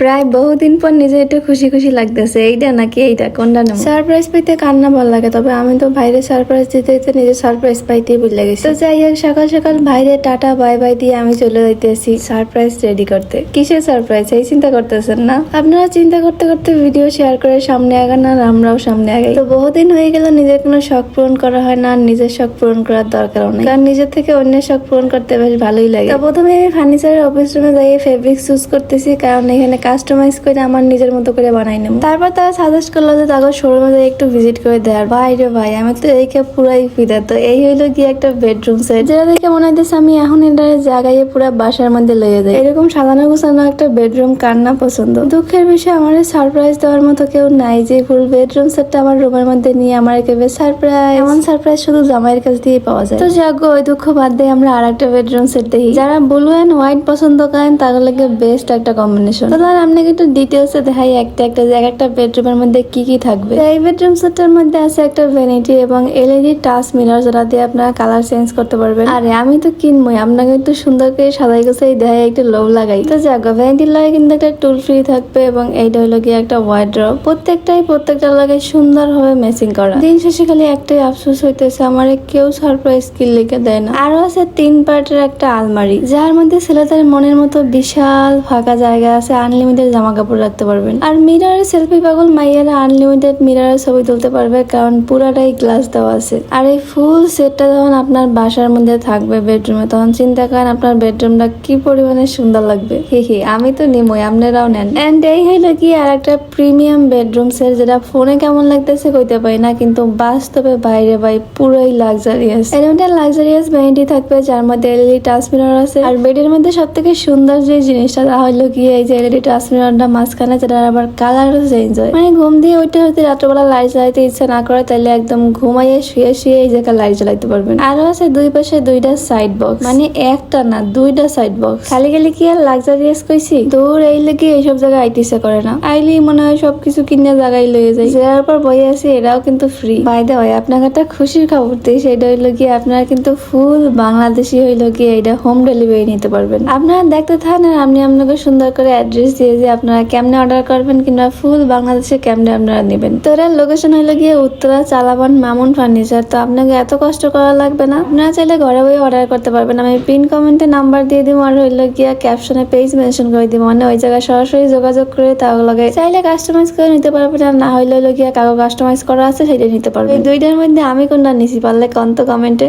প্রায় বহুদিন পর নিজে একটু খুশি খুশি লাগতেছে। এইটা নাকি এইটা? কোনটা নেব? সারপ্রাইজ পাইতে কান্না ভালো লাগে, তবে আমি তো বাইরে সারপ্রাইজ দিতে দিতে নিজে সারপ্রাইজ পাইতেই ভুলে গেছি। তো যাই হোক, সকাল সকাল বাইরে টাটা বাই বাই দিয়ে আমি চলে যাইতেছি সারপ্রাইজ রেডি করতে। কিসের সারপ্রাইজ এই চিন্তা করতেছেন না? আপনারা চিন্তা করতে করতে ভিডিও শেয়ার করে সামনে আগান আর আমরাও সামনে আগাই। তো বহুদিন হয়ে গেল নিজের কোনো শখ পূরণ করা হয় না, আর নিজের শখ পূরণ করার দরকারও নেই। কারণ নিজের থেকে অন্যের শখ পূরণ করতে বেশ ভালোই লাগে। তো প্রথমে আমি ফার্নিচারের অফিস রুমে যাই ফেব্রিক চুজ করতেছি, কারণ এখানে কাস্টমাইজ করে আমার নিজের মতো করে বানাই নেব। তারপর তারা সাজেস্ট করল যে তাদের শোরুমে একটু ভিজিট করে দেওয়ার ভাই রে ভাই, আমি তো এইকে পুরাই ফিদা। তো এই হইল গিয়ে একটা বেডরুম সেট যেটা দেখে মনে হইতেছে আমি এখন এটা জায়গায় পুরো বাসার মধ্যে লইয়ে যাই। এরকম সাজানো গোছানো একটা বেডরুম কার না পছন্দ? দুঃখের বিষয়, আমার সারপ্রাইজ দেওয়ার মতো কেউ নাই যে ফুল বেডরুম সেটটা আমার রুমের মধ্যে নিয়ে আমার একেবারে সারপ্রাইজ এমন সারপ্রাইজ শুধু জামাইয়ের কাছ দিয়েই পাওয়া যায়। তো যাক ওই দুঃখ বাদ দিয়ে আমরা আর একটা বেডরুম সেট দেখি। যারা ব্লু অ্যান্ড হোয়াইট পছন্দ করেন, তাদের লাগে বেস্ট একটা কম্বিনেশন তো তাহলে আপনাকে একটু ডিটেলসে দেখাই একটা একটা এক একটা বেডরুমের মধ্যে কি কি থাকবে? এই বেডরুম সেটের মধ্যে আছে একটা ভ্যানিটি এবং এলইডি টাচ মিরর যেটা দিয়ে আপনারা কালার চেঞ্জ করতে পারবেন। আরে আমি তো কিনবই আপনাকে একটু সুন্দর করে সাজাই গোছাই দেখাই একটু লোভ লাগাই। তো যাক ভ্যানিটির লাগে কিন্তু একটা টুল ফ্রি থাকবে এবং এইটা হলো গিয়ে একটা ওয়াইড্রপ প্রত্যেকটাই প্রত্যেকটা লাগে সুন্দর সুন্দরভাবে ম্যাচিং করা। দিন শেষে খালি একটাই আফসোস হইতেছে আমার কেউ সারপ্রাইজ কিল লিখে দেয় না। আরও আছে তিন পার্টের একটা আলমারি যার মধ্যে ছেলেদের মনের মতো বিশাল ফাঁকা জায়গা আছে আনলিমিটেড জামা কাপড় রাখতে পারবেন। আর মিরারে সেলফি পাগল মাইয়ারা আনলিমিটেড মিরারে ছবি তুলতে পারবে, কারণ পুরাটাই গ্লাস দেওয়া আছে। আর এই ফুল সেটটা যখন আপনার বাসার মধ্যে থাকবে বেডরুমে তখন চিন্তা করেন আপনার বেডরুমটা কি পরিমাণে সুন্দর লাগবে। হি হি, আমি তো নিমই, আপনারাও নেন। এন্ড এই হইল কি, আর একটা প্রিমিয়াম বেডরুম সেট যেটা ফোনে কেমন লাগতেছে কইতে পারি না, কিন্তু বাস্তবে বাইরে বাই পুরোই লাক্সারিয়াস এর লাক্সারিয়াস ভ্যানিটি থাকবে, যার মধ্যে এলইডি টাচ মিরর আছে। আর বেডের মধ্যে সব থেকে সুন্দর যে জিনিসটা, তা হইল কি, এই যে এলইডি টাচ মিররটা মাঝখানে যেটা আবার কালারও চেঞ্জ হয়। মানে ঘুম দিয়ে ওইটা হতে রাত্রবেলা লাইট জ্বালাইতে ইচ্ছা না করে, তাহলে একদম ঘুমাইয়ে শুয়ে শুয়ে এই জায়গায় লাইট জ্বালাইতে পারবেন। আরও আছে দুই পাশে দুইটা সাইড বক্স মানে একটা না, দুইটা সাইড বক্স খালি খালি কি আর লাক্সারিয়াস কইছি? দূর এই লেগে এইসব জায়গায় আইটিসে করে না। আইলি মনে হয় সবকিছু কিনে জায়গায় লয়ে যায় যার পর বই আছে এরাও কিন্তু ফ্রি বাই দা হয় আপনাকে একটা খুশির খবর দিই, সেটা হইল কি আপনারা কিন্তু ফুল বাংলাদেশি হইল কি এটা হোম ডেলিভারি নিতে পারবেন। আপনারা দেখতে থাকেন আর আমি আপনাকে সুন্দর করে অ্যাড্রেস দিয়ে যে আপনারা কেমনে অর্ডার করবেন কিংবা ফুল বাংলাদেশে কেমনে আপনারা নেবেন। তো এর লোকেশন হইল গিয়ে উত্তরা চালাবান মামুন ফার্নিচার তো আপনাকে এত কষ্ট করা লাগবে না। আপনারা চাইলে ঘরে বই অর্ডার করতে পারবেন। আমি পিন কমেন্টে নাম্বার দিয়ে দিব আর হইল গিয়া ক্যাপশনে পেজ মেনশন করে দিব। মানে ওই জায়গায় সরাসরি যোগাযোগ করে তাও লাগে চাইলে কাস্টমাইজ করে নিতে পারবেন আর না হইলে হইল গিয়া কাগজ কাস্টমাইজ করা আছে সেটা নিতে পারবেন। দুইটার মধ্যে আমি কোনটা নিছি পারলে কন্ত কমেন্টে